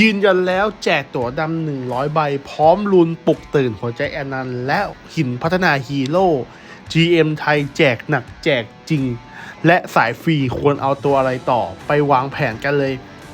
ยืนยันแล้วแจกตั๋วดำ100ใบ พร้อมลุนปลุกตื่นหัวใจแอนนันและหินพัฒนาฮีโร่ GM ไทยแจกหนักแจกจริง และสายฟรีควรเอาตัวอะไรต่อไปวางแผนกันเลย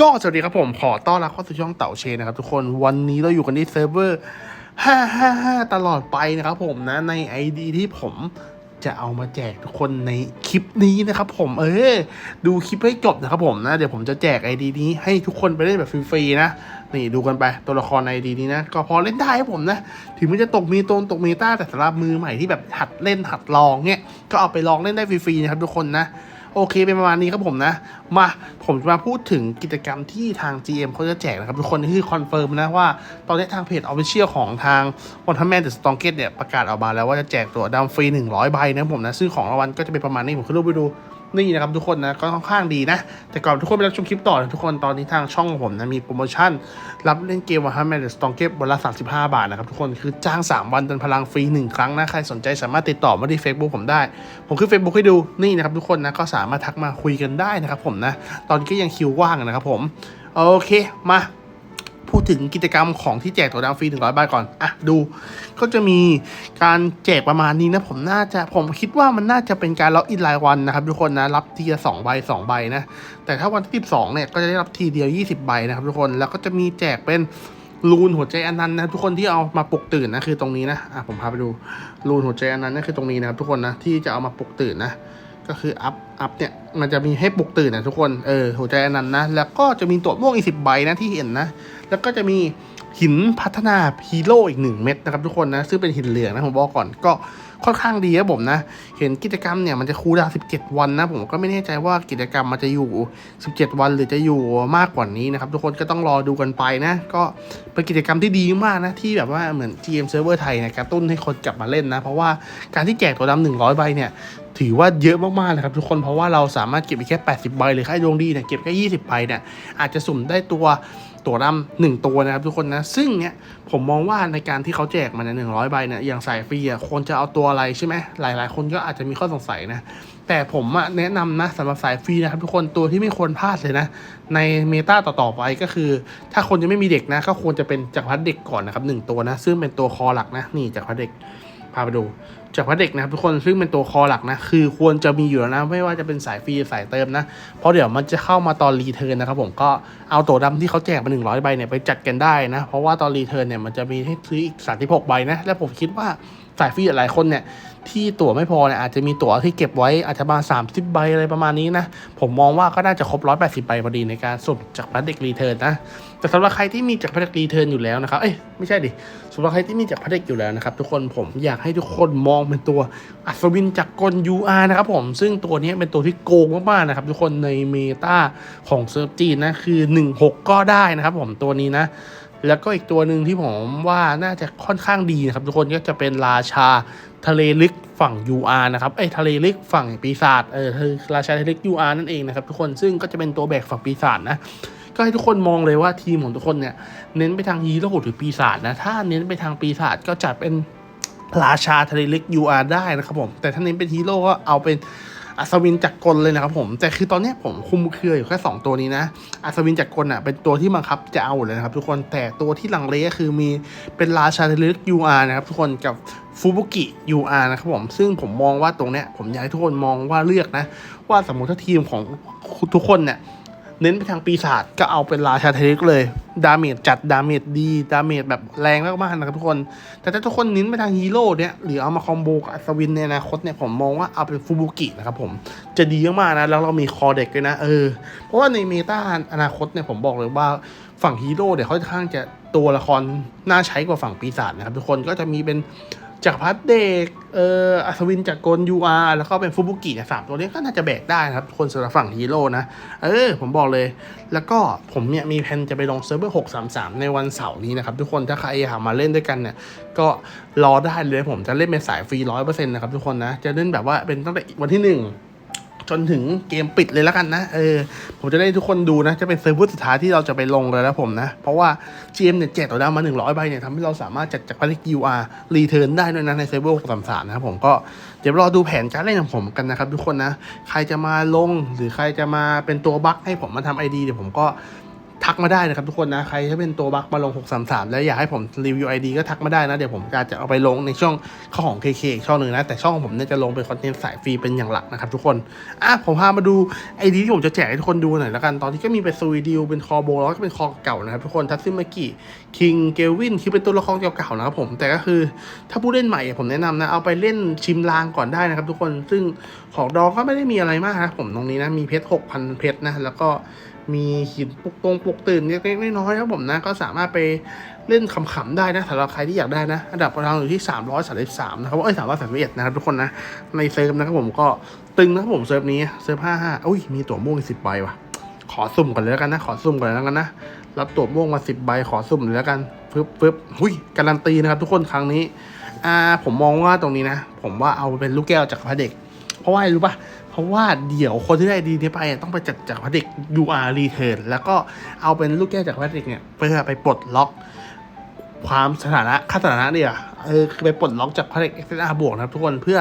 ก็สวัสดีครับผมขอต้อนรับเข้าสู่ช่องเต่าเชนนะครับทุกคนวันนี้เราอยู่กันที่เซิร์ฟเวอร์ 555 ตลอดไปนะครับผมนะใน ID ที่ผมจะเอามาแจกทุกคนในคลิปนี้นะครับผมเออดูคลิปให้จบนะครับผมนะเดี๋ยวผมจะแจก ID นี้ให้ทุกคนไปเล่นแบบฟรีๆนะนี่ดูกันไปตัวละครใน ID นี้นะก็พอเล่นได้ครับผมนะถึงมันจะตกมีตรงตกมีต้าแต่สำหรับมือใหม่ที่แบบหัดเล่นหัดลองเนี่ยก็เอาไปลองเล่นได้ฟรีๆนะครับทุกคนนะ โอเคเป็นประมาณนี้ครับผมนะ มาผมจะมาพูดถึงกิจกรรมที่ทาง GM เขาจะแจกนะครับ ทุกคนนี่คือคอนเฟิร์มนะว่า ตอนนี้ทางเพจออฟฟิเชียลของทางวันทัมแมนเดอะสตองเกตเนี่ยประกาศออกมาแล้วว่าจะแจกตัวดำฟรี 100 ใบนะครับผมนะ ซึ่งของรางวัลก็จะเป็นประมาณนี้ผมขึ้นรูปไปดู นี่นะครับทุกคนนะก็ค่อนข้างดีนะ แต่ก่อนทุกคนไปรับชมคลิปต่อนะทุกคนตอนนี้ทางช่องของผมนะมีโปรโมชั่น รับเล่นเกมวันทัมแมนเดอะสตองเกตวันละ 35 บาทนะครับทุกคนคือจ้าง 3 วันเติมพลังฟรี 1 ครั้งนะ ใครสนใจสามารถติดต่อมาที่ Facebook ผมได้ ผมขึ้น Facebook ให้ดูนี่นะครับทุกคนนะก็สามารถทักมาคุยกันได้นะครับผมนะตอนนี้ก็ยังคิวว่างนะครับผมโอเคมา พูดถึงกิจกรรมของที่แจกตัวดาวฟรี 100ใบก่อน อะ ดู ก็จะมีการแจกประมาณนี้นะ ผมน่าจะ ผมคิดว่ามันน่าจะเป็นการล็อกอินรายวันนะครับ ทุกคนนะ รับทีละสองใบสองใบนะ แต่ถ้าวันที่ 12 เนี่ย ก็จะได้รับทีเดียว 20 ใบนะครับทุกคน แล้วก็จะมีแจกเป็นรูนหัวใจอันนั้นนะทุกคนที่เอามาปลุกตื่นนะคือตรงนี้นะ อะผมพาไปดูรูนหัวใจอันนั้นนะคือตรงนี้นะครับทุกคนนะที่จะเอามาปลุกตื่นนะ ก็คืออัพ อัพเนี่ยมันจะมีให้ปลุกตื่นนะทุกคนเออหัวใจอันนั้นนะ แล้วก็จะมีตัวม่วงอีกสิบใบนะที่เห็นนะ แล้วก็จะมีหินพัฒนาฮีโร่อีกหนึ่งเม็ดนะครับทุกคนนะซึ่งเป็นหินเหลืองนะผมบอกก่อนก็ค่อนข้างดีครับผมนะ เห็นกิจกรรมเนี่ยมันจะคูลดาวน์17วันนะ ผมก็ไม่แน่ใจว่ากิจกรรมมันจะอยู่17วันหรือจะอยู่มากกว่านี้นะครับ ทุกคนก็ต้องรอดูกันไปนะ ก็เป็นกิจกรรมที่ดีมากนะที่แบบว่าเหมือน GM Server ไทยเนี่ยกระตุ้นให้คนกลับมาเล่นนะ เพราะว่าการที่แจกตัวดำ100ใบเนี่ย ถือว่าเยอะมากๆเลยครับทุกคนเพราะว่าเราสามารถเก็บไปแค่ 80 ใบหรือค่าดวงดีเนี่ยเก็บแค่ 20 ใบเนี่ยอาจจะสุ่มได้ตัวตัวดำหนึ่งตัวนะครับทุกคนนะ ซึ่งเนี่ยผมมองว่าในการที่เขาแจกมาในหนึ่งร้อยใบเนี่ยอย่างสายฟรีอะควรจะเอาตัวอะไรใช่ไหมหลาย ๆ คนก็อาจจะมีข้อสงสัยนะ แต่ผมอะแนะนำนะสำหรับสายฟรีนะครับทุกคนตัวที่ไม่ควรพลาดเลยนะ ในเมตาต่อ ๆ ไปก็คือ ถ้าคนยังไม่มีเด็กนะก็ควรจะเป็นจักรพรรดิเด็กก่อนนะครับหนึ่งตัวนะ ซึ่งเป็นตัวคอหลักนะนี่จักรพรรดิเด็ก พาไปดูจากพระเด็กนะครับทุกคนซึ่งเป็นตัวคอหลักนะ คือควรจะมีอยู่แล้วนะ ไม่ว่าจะเป็นสายฟรีสายเติมนะ เพราะเดี๋ยวมันจะเข้ามาตอนรีเทิร์นนะครับผมก็เอาตัวดำที่เขาแจกมา100ใบเนี่ยไปจัดกันได้นะ เพราะว่าตอนรีเทิร์นเนี่ยมันจะมีให้ซื้ออีก36ใบนะ และผมคิดว่า สายฟรีหลายคนเนี่ยที่ตั๋วไม่พอเนี่ยอาจจะมีตั๋วที่เก็บไว้อาจจะมา 30 ใบอะไรประมาณนี้นะ ผมมองว่าก็น่าจะครบ 180 ใบพอดีในการสุ่มจากพระเด็กรีเทิร์นนะ แต่สำหรับใครที่มีจากพระเด็กรีเทิร์นอยู่แล้วนะครับ เอ้ยไม่ใช่ดิสำหรับใครที่มีจากพระเด็กอยู่แล้วนะครับ ทุกคนผมอยากให้ทุกคนมองเป็นตัวอัศวินจากกล UR นะครับผมซึ่งตัวนี้เป็นตัวที่โกงมากๆนะครับ ทุกคนในเมตาของเซิร์ฟจีนนะคือ 16 ก็ได้นะครับ ผมตัวนี้นะ แล้วก็อีกตัวหนึ่งที่ผมว่าน่าจะค่อนข้างดีนะครับ ทุกคนก็จะเป็นราชาทะเลลึกฝั่ง UR นะครับไอ้ทะเลลึกฝั่งปีศาจเออคือราชาทะเลลึก UR นั่นเองนะครับทุกคนซึ่งก็จะเป็นตัวแบกฝั่งปีศาจนะก็ให้ทุกคนมองเลยว่าทีมของทุกคนเนี่ยเน้นไปทางฮีโร่หรือปีศาจนะถ้าเน้นไปทางปีศาจก็จัดเป็นราชาทะเลลึก UR ได้นะครับผมแต่ถ้าเน้นเป็นฮีโร่ก็เอาเป็น อัศวินจักรกลเลยนะครับผมแต่คือตอนนี้ผมคุมเครืออยู่แค่ 2 ตัวนี้นะ อัศวินจักรกลอะเป็นตัวที่บังคับจะเอาเลยนะครับทุกคนแต่ตัวที่ลังเลก็คือมีเป็นราชาทะเลลึก UR นะครับทุกคนกับฟูบุกิ UR นะครับผมซึ่งผมมองว่าตรงเนี้ยผมอยากให้ทุกคนมองว่าเลือกนะ ว่าสมมติถ้าทีมของทุกคนเนี่ย เน้นไปทางปีศาจก็เอาเป็นราชาเทลิกเลย ดาเมจจัดดาเมจดีดาเมจแบบแรงมากๆนะครับทุกคน แต่ถ้าทุกคนเน้นไปทางฮีโร่เนี่ยหรือเอามาคอมโบกับอัศวินในอนาคตเนี่ยผมมองว่าเอาเป็นฟูบุกินะครับผมจะดีมากๆนะแล้วเรามีคอเด็กด้วยนะเออเพราะว่าในเมตาอนาคตเนี่ยผมบอกเลยว่าฝั่งฮีโร่เนี่ยค่อนข้างจะตัวละครน่าใช้กว่าฝั่งปีศาจนะครับทุกคนก็จะมีเป็น จากพัดเด็กเอ่ออัศวินจากกลยูอาร์แล้วก็เป็นฟูบุกิเนี่ยสามตัวนี้ก็น่าจะแบกได้นะครับ คนสำหรับฝั่งฮีโร่นะ เออ ผมบอกเลย แล้วก็ผมเนี่ยมีแผนจะไปลงเซิร์ฟเวอร์หกสามสามในวันเสาร์นี้นะครับ ทุกคนถ้าใครอยากมาเล่นด้วยกันเนี่ย ก็รอได้เลยผมจะเล่นเป็นสายฟรีร้อยเปอร์เซ็นต์นะครับทุกคนนะ จะเล่นแบบว่าเป็นตั้งแต่วันที่หนึ่ง จนถึงเกมปิดเลยแล้วกันนะเออผมจะได้ทุกคนดูนะจะเป็นเซิร์ฟเวอร์สุดท้ายที่เราจะไปลงเลยแล้วผมนะ เพราะว่า GM เนี่ยแจกตัวดาวมา100ใบเนี่ยทำให้เราสามารถจัดจากภารกิจ UR รีเทิร์นได้ด้วยนะในเซิร์ฟเวอร์633นะครับผมก็เดี๋ยวรอดูแผนการเล่นของผมกันนะครับทุกคนนะ ใครจะมาลงหรือใครจะมาเป็นตัวบั๊กให้ผมมาทำไอดีเดี๋ยวผมก็ ทักมาได้นะครับทุกคนนะใครที่เป็นตัวบั๊กมาลง 633 แล้วอยากให้ผมรีวิว ID ก็ทักมาได้นะ เดี๋ยวผมอาจจะเอาไปลงในช่องข้าของ KK อีกช่องหนึ่งนะ แต่ช่องของผมเนี่ยจะลงเป็นคอนเทนต์สายฟรีเป็นอย่างหลักนะครับทุกคนอะผมพามาดู ID ที่ผมจะแจกให้ทุกคนดูหน่อยแล้วกันตอนนี้ก็มีเป็นซูวิดิวเป็นคอโบแล้วก็เป็นคอเก่านะครับทุกคนทัตซึมากิคิงเกลวินคือเป็นตัวละครเก่าๆนะครับผมแต่ก็คือถ้าผู้เล่นใหม่ผมแนะนำนะเอาไปเล่นชิมลางก่อนได้นะครับ ทุกคนซึ่งของดองก็ไม่ได้มีอะไรมากนะครับผมตรงนี้นะมีเพชร6,000เพชรนะแล้วก็ มีหินปุกตรงปุกตื่นเล็กๆน้อยๆครับผมนะ ก็สามารถไปเล่นขำๆได้นะสำหรับใครที่อยากได้นะ อันดับเราอยู่ที่ 333 นะครับ เอ้ย 331 นะครับทุกคนนะ ในเซิร์ฟนะครับผมก็ตึงนะครับผมเซิร์ฟนี้ เซิร์ฟ 55 อุ้ย มีตั๋วม่วง10ใบว่ะ ขอสุ่มก่อนเลยแล้วกันนะ ขอสุ่มก่อนเลยแล้วกันนะ รับตั๋วม่วงมา 10 ใบ ขอสุ่มเลยแล้วกันฟึบฟึบหุ้ย การันตีนะครับทุกคนครั้งนี้ อ่า ผมมองว่าตรงนี้นะ ผมว่าเอาเป็นลูกแก้วจากพระเด็ก เพราะว่าอะไรรู้ปะ ราะว่าเดี๋ยวคนที่ได้ดีนี้ไปต้องไปจัดจากพระเด็ก UR Return แล้วก็เอาเป็นลูกแก้วจากพระเด็กเนี่ยเพื่อไปปลดล็อกความสถานะค่าสถานะเนี่ยเออคือไปปลดล็อกจากพระเด็ก XR บวกนะครับทุกคนเพื่อ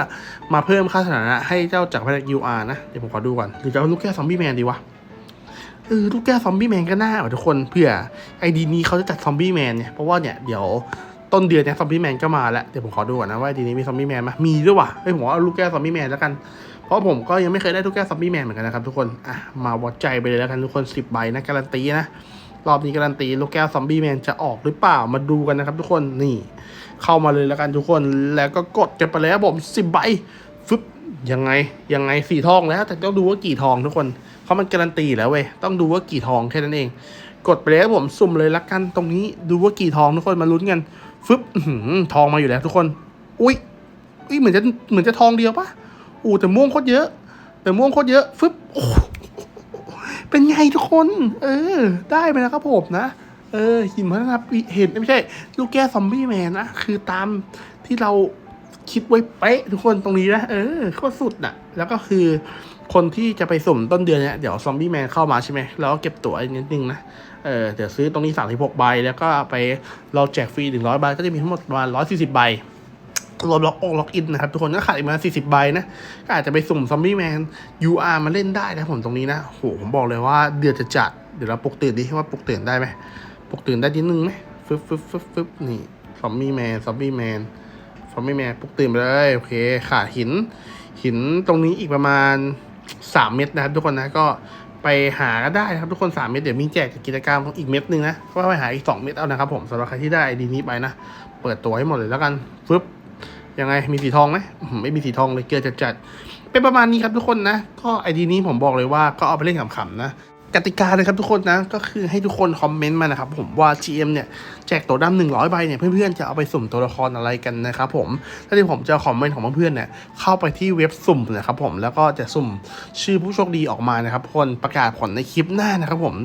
มาเพิ่มค่าสถานะให้เจ้าจากพระเด็ก UR นะเดี๋ยวผมขอดูก่อนหรือจะเอาลูกแก้วซอมบี้แมนดีวะเออลูกแก้วซอมบี้แมนก็น่าว่ะทุกคนเพื่อไอดีนี้เขาจะจัดซอมบี้แมนเนี่ยเพราะว่าเนี่ยเดี๋ยวต้นเดือนเนี่ยซอมบี้แมนก็มาแล้ว เดี๋ยวผมขอดูก่อนนะว่าไอดีนี้มีซอมบี้แมนไหมมีด้วยว่ะเฮ้ยผมว่าเอาลูกแก้วซอมบี้แมนแล้วกัน เพราะผมก็ยังไม่เคยได้ลูกแก้วซอมบี้แมนเหมือนกันนะครับทุกคน อะ มาวัดใจไปเลยแล้วกันทุกคน10ใบนะการันตีนะ รอบนี้การันตีลูกแก้วซอมบี้แมนจะออกหรือเปล่า มาดูกันนะครับทุกคน นี่ เข้ามาเลยแล้วกันทุกคน แล้วก็กดกันไปแล้วผม10ใบ ฟึบ ยังไง ยังไงสี่ทองแล้ว แต่ต้องดูว่ากี่ทองทุกคน เพราะมันการันตีแล้วเว้ย ต้องดูว่ากี่ทองแค่นั้นเอง กดไปเลยครับผมสุ่มเลยละกันตรงนี้ ดูว่ากี่ทองทุกคน มาลุ้นกัน ฟึบทองมาอยู่แล้วทุกคน อุ้ยอุ้ยเหมือนจะ เหมือนจะทองเดียวปะ อู้แต่ม่วงโคตรเยอะ แต่ม่วงโคตรเยอะฟึบโอ้เป็นไงทุกคน เออ ได้ไปแล้วครับผมนะ เออ หินพัฒนาเห็นไม่ใช่ ลูกแก้ซอมบี้แมนนะ คือตามที่เราคิดไว้เป๊ะทุกคนตรงนี้นะ เออโคตรสุดน่ะ แล้วก็คือคนที่จะไปสุ่มต้นเดือนเนี้ยเดี๋ยวซอมบี้แมนเข้ามาใช่ไหมแล้วก็เก็บตั๋วอีกนิดนึงนะ เออเดี๋ยวซื้อตรงนี้ 36 ใบ แล้วก็ไปเราแจกฟรี 100 ใบ ก็จะมีทั้งหมดประมาณ140 ใบ รวมล็อกออกล็อกอินนะครับ ทุกคนก็ขาดอีกประมาณ40 ใบนะ ก็อาจจะไปสุ่มซอมบี้แมน UR มาเล่นได้นะผมตรงนี้นะโหผมบอกเลยว่าเดือดจะจัด เดี๋ยวเราปลุกตื่นดิว่าปลุกตื่นได้ไหมปลุกตื่นได้นิดนึงไหมฟึบฟึบฟึบฟึบนี่ซอมบี้แมนซอมบี้แมนซอมบี้แมนปลุกตื่นไปเลยโอเคขาดหิน หินตรงนี้อีกประมาณ 3 เม็ดนะครับ ทุกคนนะก็ไปหาก็ได้นะครับทุกคน 3 เม็ดเดี๋ยวมีแจกจากกิจกรรมอีกเม็ดนึงนะก็ไปหาอีก 2 เม็ดเอานะครับผมสำหรับใครที่ได้ไอดีนี้ไปนะ เปิดตัวให้หมดเลยแล้วกันฟึบ ยังไงมีสีทองไหมไม่มีสีทองเลยเกลือจะจัดๆเป็นประมาณนี้ครับทุกคนนะ ก็ไอดีนี้ผมบอกเลยว่าก็เอาไปเล่นขำๆนะกติกาเลยครับทุกคนนะก็คือให้ทุกคนคอมเมนต์มานะครับผมว่า GM เนี่ย แจกตัวดำหนึ่งร้อยใบเนี่ยเพื่อนๆจะเอาไปสุ่มตัวละครอะไรกันนะครับผมแล้วที่ผมจะคอมเมนต์ของเพื่อนๆเนี่ยเข้าไปที่เว็บสุ่มนะครับผมแล้วก็จะสุ่มชื่อผู้โชคดีออกมานะครับคนประกาศผลในคลิปหน้านะครับผม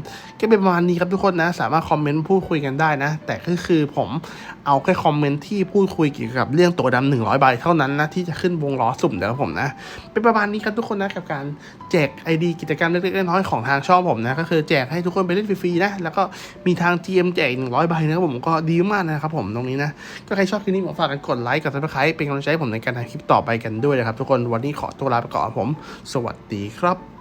ก็เป็นประมาณนี้ครับทุกคนนะ สามารถคอมเมนต์พูดคุยกันได้นะ แต่ก็คือผมเอาแค่คอมเมนต์ที่พูดคุยเกี่ยวกับเรื่องตัวดำหนึ่งร้อยใบเท่านั้นนะที่จะขึ้นวงล้อสุ่มนะครับผมนะเป็นประมาณนี้ครับทุกคนนะกับการแจก ID กิจกรรมเล็กๆน้อยๆของทางช่องผมนะก็คือแจกให้ทุกคนไปเล่นฟรีๆนะแล้วก็มีทาง GM แจกหนึ่งร้อยใบนะครับผมก็ดีมากนะครับผมตรงนี้นะ ก็ใครชอบคลิปนี้ผมฝากกันกดไลค์กดซับสไครป์เป็นกำลังใจให้ผมในการทำคลิปต่อไปกันด้วยนะครับ ทุกคนวันนี้ขอตัวลาไปก่อนผม สวัสดีครับ